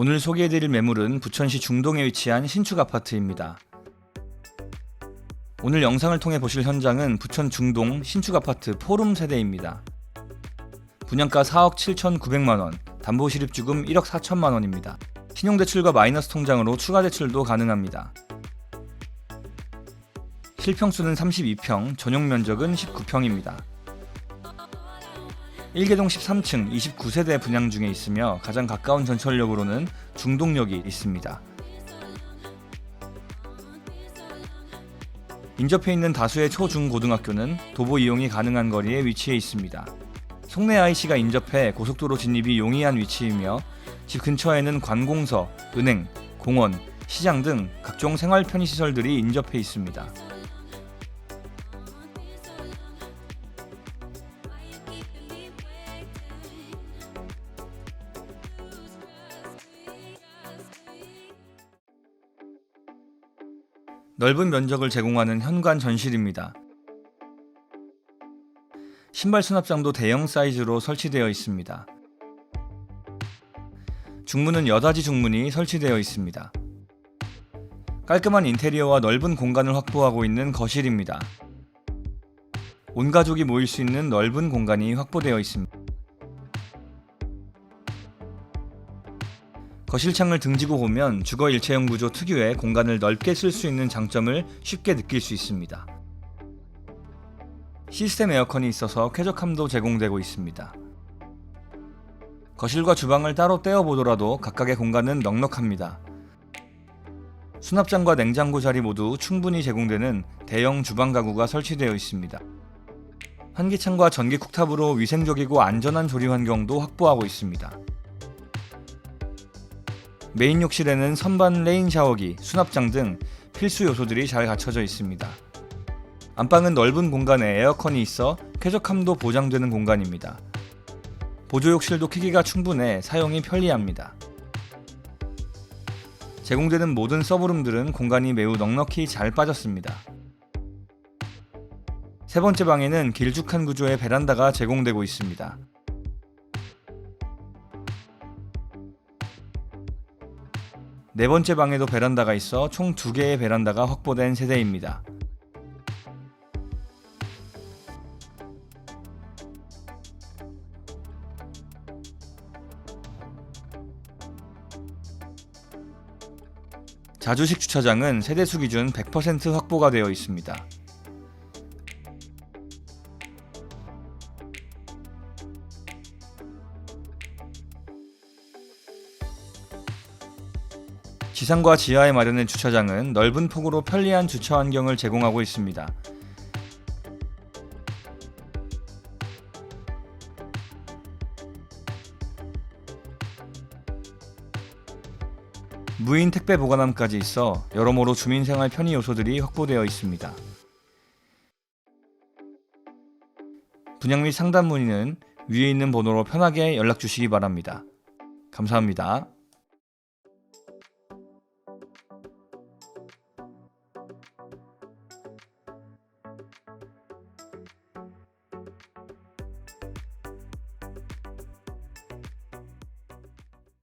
오늘 소개해드릴 매물은 부천시 중동에 위치한 신축 아파트입니다. 오늘 영상을 통해 보실 현장은 부천 중동 신축 아파트 포rum 세대입니다. 분양가 4억 7,900만원, 담보실입주금 1억 4천만원입니다. 신용대출과 마이너스 통장으로 추가 대출도 가능합니다. 실평수는 32평, 전용 면적은 19평입니다. 1개동 13층 29세대 분양 중에 있으며 가장 가까운 전철역으로는 중동역이 있습니다. 인접해 있는 다수의 초중고등학교는 도보 이용이 가능한 거리에 위치해 있습니다. 송내 IC가 인접해 고속도로 진입이 용이한 위치이며 집 근처에는 관공서, 은행, 공원, 시장 등 각종 생활 편의시설들이 인접해 있습니다. 넓은 면적을 제공하는 현관 전실입니다. 신발 수납장도 대형 사이즈로 설치되어 있습니다. 중문은 여닫이 중문이 설치되어 있습니다. 깔끔한 인테리어와 넓은 공간을 확보하고 있는 거실입니다. 온 가족이 모일 수 있는 넓은 공간이 확보되어 있습니다. 거실창을 등지고 보면 주거 일체형 구조 특유의 공간을 넓게 쓸 수 있는 장점을 쉽게 느낄 수 있습니다. 시스템 에어컨이 있어서 쾌적함도 제공되고 있습니다. 거실과 주방을 따로 떼어 보더라도 각각의 공간은 넉넉합니다. 수납장과 냉장고 자리 모두 충분히 제공되는 대형 주방 가구가 설치되어 있습니다. 환기창과 전기 쿡탑으로 위생적이고 안전한 조리 환경도 확보하고 있습니다. 메인 욕실에는 선반 레인 샤워기, 수납장 등 필수 요소들이 잘 갖춰져 있습니다. 안방은 넓은 공간에 에어컨이 있어 쾌적함도 보장되는 공간입니다. 보조 욕실도 크기가 충분해 사용이 편리합니다. 제공되는 모든 서브룸들은 공간이 매우 넉넉히 잘 빠졌습니다. 세 번째 방에는 길쭉한 구조의 베란다가 제공되고 있습니다. 네 번째 방에도 베란다가 있어 총 두 개의 베란다가 확보된 세대입니다. 자주식 주차장은 세대수 기준 100% 확보가 되어 있습니다. 지상과 지하에 마련된 주차장은 넓은 폭으로 편리한 주차 환경을 제공하고 있습니다. 무인 택배 보관함까지 있어 여러모로 주민 생활 편의 요소들이 확보되어 있습니다. 분양 및 상담 문의는 위에 있는 번호로 편하게 연락 주시기 바랍니다. 감사합니다.